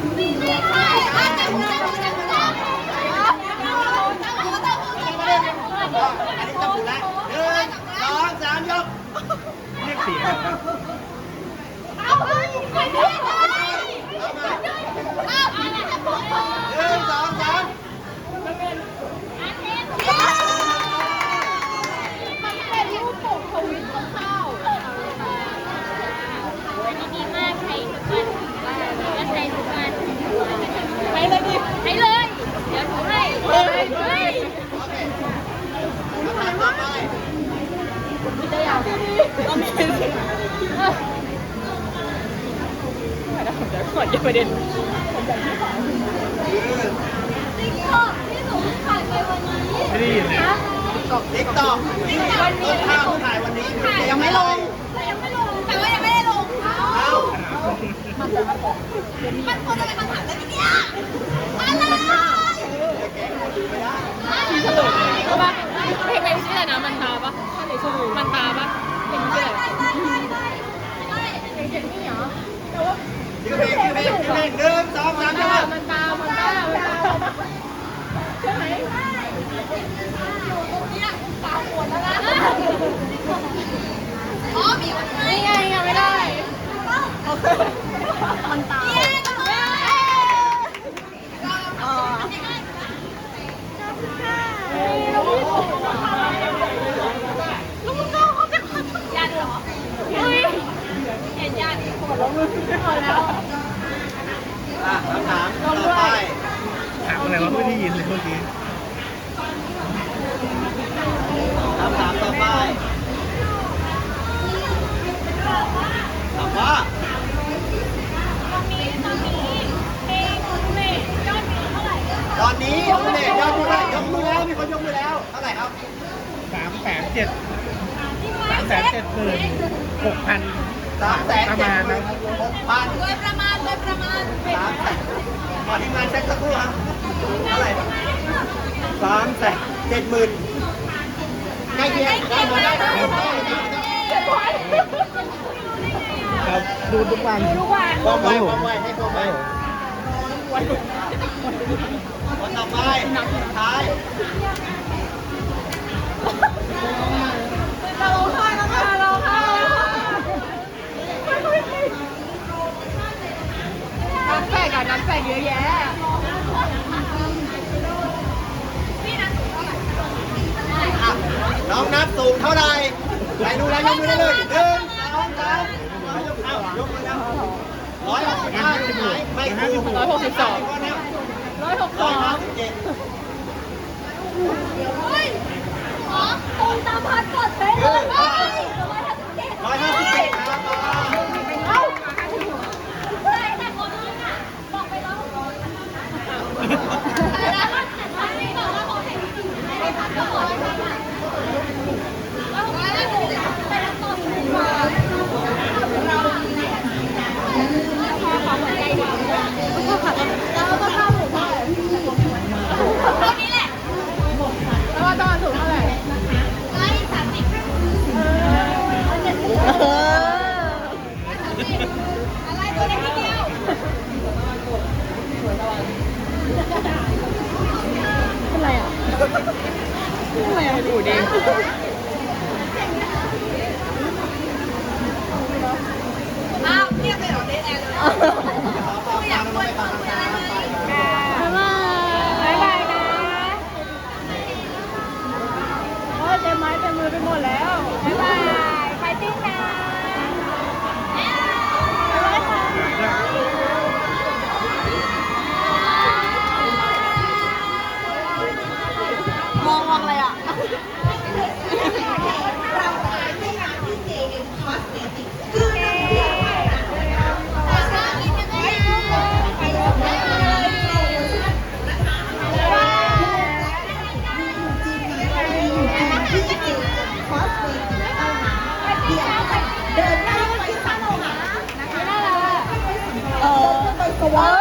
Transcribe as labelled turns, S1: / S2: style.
S1: Please. ป
S2: ระเด็น
S3: ติ๊กต็อกที่หนูถ่ายไปวันนี้
S4: ไม่ได้ยินเลย
S1: ติ๊กตอกต้นข้าวถ่ายวันนี้แต่ยังไม่ลง
S3: แต่ยังไม่ลงแต่ว่ายังไม่ได้ลง
S1: เอ้า
S3: มันควรจะเป็นคำถามได้ไหมเนี่ยอะไร
S2: เฉลยเพราะว่าเพลงเพลงชื่ออะไรนะมันตาปะมันตาปะเพลงชื่ออะไร
S1: ชื่อเพลงชื่อเพลงหนึ่งสองสามยก
S2: มันตามันตามันตา
S3: อ๋อมีคนไหม
S2: นี่ไงยังไม่ได้
S3: มันตาลูกน้องเขาเป็นคนยันเหรอเฮ้ยเห็นยันหมดแล้วหมดแล้ว
S1: อะคำถามต่อไป
S4: ถามอะไรวะไม่ได้ยิ นเลยเมื่อกี้
S1: คำถามต่อไปถามว่า
S3: ตอนนี้ตอนนี้เพลงเมย์ยอดวิวเท่าไหร่
S1: ตอนนี้ยกมือเลยยกมือเลยยกมือแล้วมีคนยกมือแล้วเท่าไหร่ครับ
S4: สามแสนเจ็ดสามแสนเจ็ดหมื่นหกพัน
S1: สามแสน
S4: ประ
S1: เจ็ด
S4: มาณ
S1: หมื่
S4: นะ
S1: นหกพัน
S3: โดยประมาณโดยประมาณ
S1: สามแสนขอทีมงานเช็คสักครู่ครับ เท่าไหร่สามแสนเจ็ดหมื่นใกล้เคียงได้หมดได้หมดได้
S4: ครับดูทุกวันดูทุกวัน
S1: ความไวความไวให้ความไวคนต่อไปท้าย
S2: เราค่ายนะคะเรา น้อ
S1: งนับสูงเท่าไหร่ใครรู้แล้วยกมือได้เลยหนึ่งสองสามเอายกมือแล้วร้อยหกสิบห้าไม่ถูก
S2: ร้อยหกสิบสองร้อยหกสอง
S1: ร้
S2: อ
S1: ยหกสิบเจ็ด
S3: เฮ้ยอ๋อตูนตามพัดกดเป็นเลยะเป็
S2: นไรอะดูดิ
S3: อ้าวเรียกเลยเหรอเดทแอนเลยากคุยคุยอะไรไหม
S2: บ๊ายบายบ๊ายบายนะโอ้ยเต็มไม้เต็มมือไปหมดแล้วบ๊ายบายไฟติ้งนะบ๊ายบายค่ะ มองมองอะไรอะ
S3: เออ